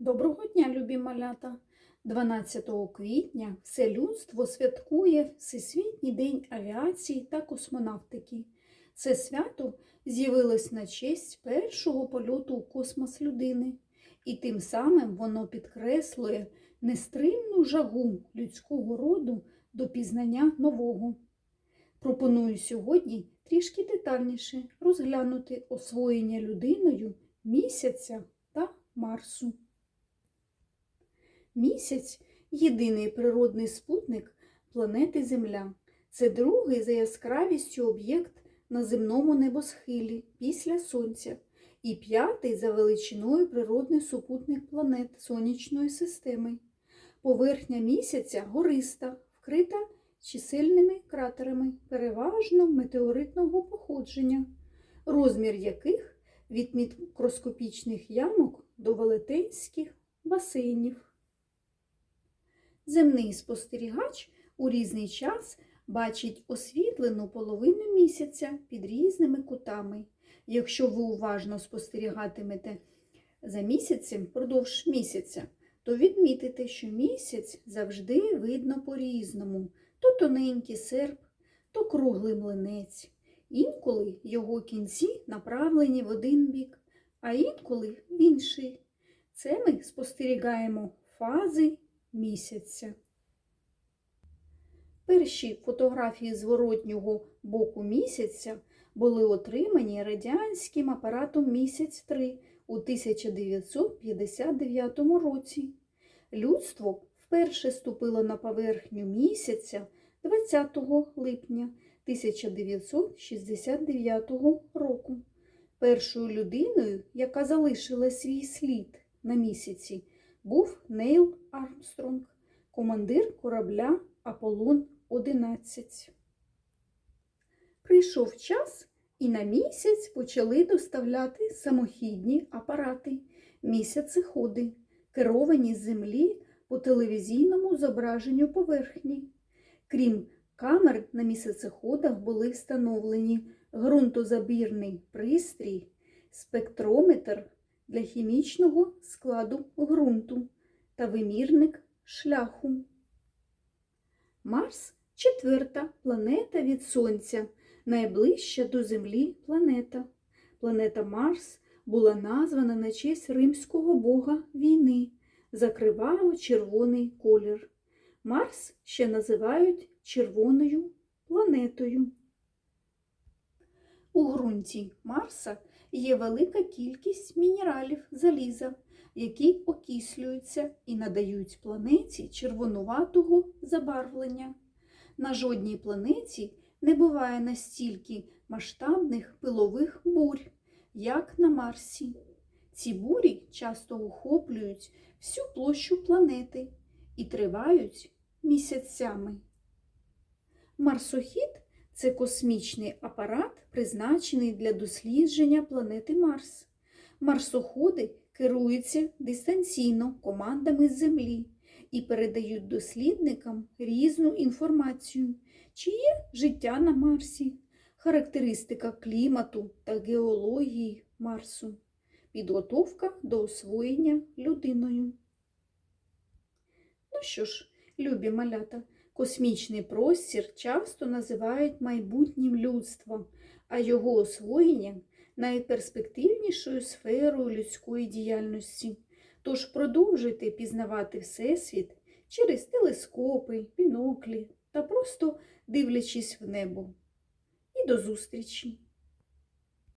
Доброго дня, любі малята! 12 квітня все людство святкує Всесвітній день авіації та космонавтики. Це свято з'явилось на честь першого польоту у космос людини, і тим самим воно підкреслює нестримну жагу людського роду до пізнання нового. Пропоную сьогодні трішки детальніше розглянути освоєння людиною місяця та Марсу. Місяць єдиний природний спутник планети Земля. Це другий за яскравістю об'єкт на земному небосхилі після Сонця і п'ятий за величиною природний супутник планет Сонячної системи. Поверхня місяця гориста, вкрита чисельними кратерами, переважно метеоритного походження, розмір яких від мікроскопічних ямок до велетенських басейнів. Земний спостерігач у різний час бачить освітлену половину місяця під різними кутами. Якщо ви уважно спостерігатимете за місяцем впродовж місяця, то відмітите, що місяць завжди видно по-різному. То тоненький серп, то круглий млинець. Інколи його кінці направлені в один бік, а інколи в інший. Це ми спостерігаємо фази місяця. Перші фотографії зворотнього боку місяця були отримані радянським апаратом місяць 3 у 1959 році. Людство вперше ступило на поверхню місяця 20 липня 1969 року. Першою людиною, яка залишила свій слід на місяці, був Нейл Армстронг, командир корабля Аполлон 11. Прийшов час, і на місяць почали доставляти самохідні апарати, місяцеходи, керовані з землі по телевізійному зображенню поверхні. Крім камер на місяцеходах були встановлені ґрунтозабірний пристрій, спектрометр для хімічного складу ґрунту та вимірник шляху. Марс четверта планета від Сонця, найближча до Землі планета. Планета Марс була названа на честь римського бога війни за криваво-червоний колір. Марс ще називають червоною планетою. У ґрунті Марса є велика кількість мінералів заліза, які окислюються і надають планеті червонуватого забарвлення. На жодній планеті не буває настільки масштабних пилових бурь, як на Марсі. Ці бурі часто охоплюють всю площу планети і тривають місяцями. Марсохід це космічний апарат, призначений для дослідження планети Марс. Марсоходи керуються дистанційно командами з Землі і передають дослідникам різну інформацію, чи є життя на Марсі, характеристика клімату та геології Марсу, підготовка до освоєння людиною. Ну що ж, любі малята, космічний простір часто називають майбутнім людством, а його освоєнням найперспективнішою сферою людської діяльності. Тож продовжуйте пізнавати Всесвіт через телескопи, біноклі та просто дивлячись в небо. І до зустрічі!